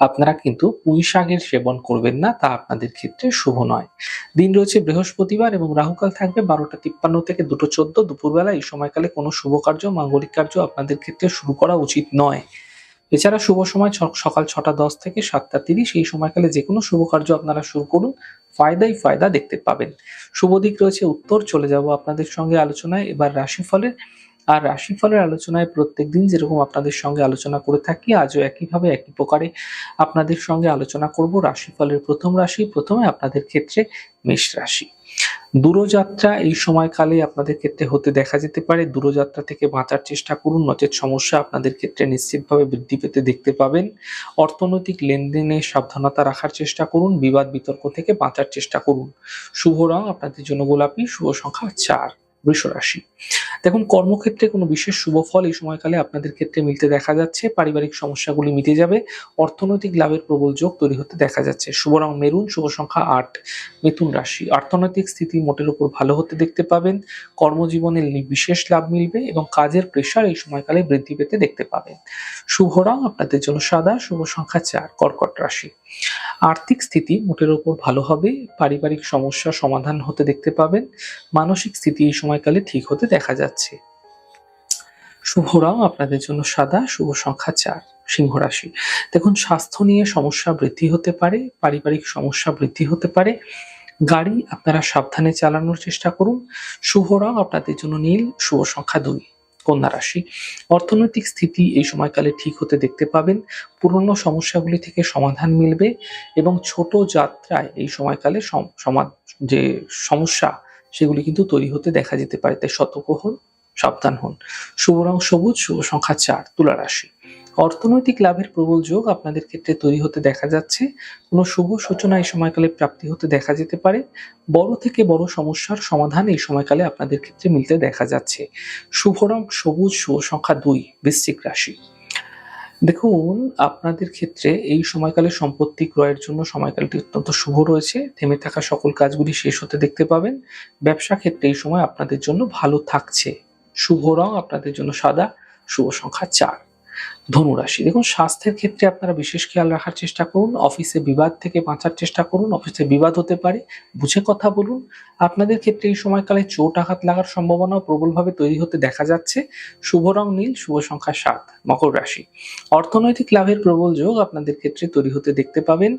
আপনারা কিন্তু পুঁই শাকের সেবন করবেন না, তা আপনাদের ক্ষেত্রে শুভ নয়। দিন রয়েছে বৃহস্পতিবার এবং রাহুকাল থাকবে বারোটা তিপ্পান্ন থেকে দুটো চোদ্দ। দুপুরবেলা এই সময়কালে কোনো শুভ কার্য, মাঙ্গলিক কার্য আপনাদের ক্ষেত্রে শুরু করা উচিত নয়। এছাড়া শুভ সময় সকাল ছটা দশ থেকে সাতটা তিরিশ। এই সময়কালে যে কোনো শুভ কার্য আপনারা শুরু করুন। ফায়দাই ফায়দা দেখতে পাবেন। শুভ দিক রয়েছে উত্তর। চলে যাব আপনাদের সঙ্গে আলোচনায়। এবার রাশিফলের আর রাশিফলের আলোচনায় প্রত্যেকদিন যেরকম আপনাদের সঙ্গে আলোচনা করে থাকি, আজও একইভাবে, একই প্রকারে আপনাদের সঙ্গে আলোচনা করব রাশিফলের প্রথম রাশি, প্রথমে আপনাদের ক্ষেত্রে মেষ রাশি। দূরযাত্রা এই সময়কালে আপনাদের ক্ষেত্রে হতে দেখা যেতে পারে। দূরযাত্রা থেকে বাঁচার চেষ্টা করুন, নচেত সমস্যা আপনাদের ক্ষেত্রে নিশ্চিতভাবে বৃদ্ধি পেতে দেখতে পাবেন। অর্থনৈতিক লেনদেনে সাবধানতা রাখার চেষ্টা করুন, বিবাদ বিতর্ক থেকে বাঁচার চেষ্টা করুন। শুভ রং আপনাদের জন্য গোলাপি, শুভ সংখ্যা চার, বৃষ রাশি। দেখুন, কর্মক্ষেত্রে কোনো বিশেষ শুভ ফল এই সময়কালে আপনাদের ক্ষেত্রে মিলতে দেখা যাচ্ছে। পারিবারিক সমস্যাগুলি মিটে যাবে। অর্থনৈতিক লাভের প্রবল যোগ তৈরি হতে দেখা যাচ্ছে। শুভ রং মেরুন, শুভ সংখ্যা আট। মিথুন রাশি। অর্থনৈতিক স্থিতি মোটের উপর ভালো হতে দেখতে পাবেন। কর্মজীবনে বিশেষ লাভ মিলবে এবং কাজের প্রেশার এই সময়কালে বৃদ্ধি পেতে দেখতে পাবেন। শুভ রং আপনাদের জন্য সাদা, শুভ সংখ্যা চার, কর্কট রাশি। আর্থিক স্থিতি মোটের উপর ভালো হবে। পারিবারিক সমস্যা সমাধান হতে দেখতে পাবেন। মানসিক স্থিতি এই সময়কালে ঠিক হতে দেখা যাচ্ছে। শুভ রং আপনাদের জন্য সাদা, শুভ সংখ্যা চার, সিংহ রাশি। দেখুন, স্বাস্থ্য নিয়ে সমস্যা বৃদ্ধি হতে পারে, পারিবারিক সমস্যা বৃদ্ধি হতে পারে। গাড়ি আপনারা সাবধানে চালানোর চেষ্টা করুন। শুভ রং আপনাদের জন্য নীল, শুভ সংখ্যা দুই, কন্যা রাশি। অর্থনৈতিক স্থিতি এই সময়কালে ঠিক হতে দেখতে পাবেন। পুরনো সমস্যাগুলি থেকে সমাধান মিলবে এবং ছোট যাত্রায় এই সময়কালে সম- সমাজ, যে সমস্যা, সেগুলি কিন্তু তৈরি হতে দেখা যেতে পারে। তাই সতর্ক হন। সাবধান হন। শুভ রং সবুজ, শুভ সংখ্যা চার, তুলা রাশি। অর্থনৈতিক লাভের প্রবল যোগ আপনাদের ক্ষেত্রে তৈরি হতে দেখা যাচ্ছে। কোনো শুভ সূচনা এই সময়কালে প্রাপ্তি হতে দেখা যেতে পারে। বড় থেকে বড় সমস্যার সমাধান এই সময়কালে আপনাদের ক্ষেত্রে মিলতে দেখা যাচ্ছে। শুভ রং সবুজ, শুভ সংখ্যা দুই, বৃশ্চিক রাশি। দেখুন, আপনাদের ক্ষেত্রে এই সময়কালে সম্পত্তি ক্রয়ের জন্য সময়কালটি অত্যন্ত শুভ রয়েছে। থেমে থাকা সকল কাজগুলি শেষ হতে দেখতে পাবেন। ব্যবসা ক্ষেত্রে এই সময় আপনাদের জন্য ভালো থাকছে। শুভ রং আপনাদের জন্য সাদা, শুভ সংখ্যা চার। ধনুরাশি, দেখুন স্বাস্থ্যের ক্ষেত্রে আপনারা বিশেষ খেয়াল রাখার চেষ্টা করুন, অফিসে বিবাদ থেকে বাঁচার চেষ্টা করুন, অফিসে বিবাদ হতে পারে, বুঝে কথা বলুন। আপনাদের ক্ষেত্রে এই সময়কালে চোট আঘাত লাগার সম্ভাবনাও প্রবলভাবে তৈরি হতে দেখা যাচ্ছে। শুভ রং নীল, শুভ সংখ্যা সাত, মকর রাশি। অর্থনৈতিক লাভের প্রবল যোগ আপনাদের ক্ষেত্রে তৈরি হতে দেখতে পাবেন।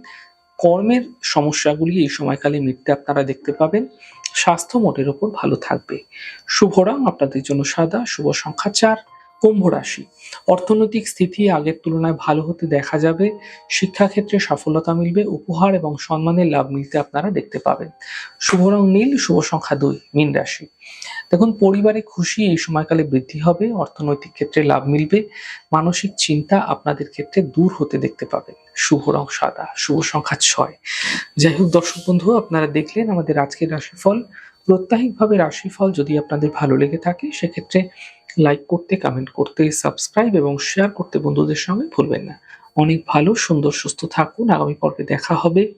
কর্মের সমস্যাগুলি এই সময়কালে মিটতে আপনারা দেখতে পাবেন। স্বাস্থ্য মোটের উপর ভালো থাকবে। শুভ রং আপনাদের জন্য সাদা, শুভ সংখ্যা চার, কুম্ভ রাশি। অর্থনৈতিক স্থিতি আগের তুলনায় ভালো হতে দেখা যাবে। শিক্ষাক্ষেত্রে সফলতা মিলবে, উপহার এবং সম্মানের লাভ মিলতে আপনারা দেখতে পাবেন। শুভ রং নীল, শুভ সংখ্যা দুই, মীন রাশি। দেখুন, পরিবারে খুশি এই সময়কালে বৃদ্ধি হবে, অর্থনৈতিক ক্ষেত্রে লাভ মিলবে, মানসিক চিন্তা আপনাদের ক্ষেত্রে দূর হতে দেখতে পাবেন। শুভ রং সাদা, শুভ সংখ্যা ছয়। যাই হোক, দর্শক বন্ধু, আপনারা দেখলেন আমাদের আজকের রাশিফল। প্রত্যাহিকভাবে রাশিফল যদি আপনাদের ভালো লেগে থাকে, সেক্ষেত্রে লাইক করতে কমেন্ট করতে সাবস্ক্রাইব এবং শেয়ার করতে বন্ধুদের সঙ্গে ভুলবেন না। অনেক ভালো, সুন্দর, সুস্থ থাকুন। আগামী পর্বে দেখা হবে।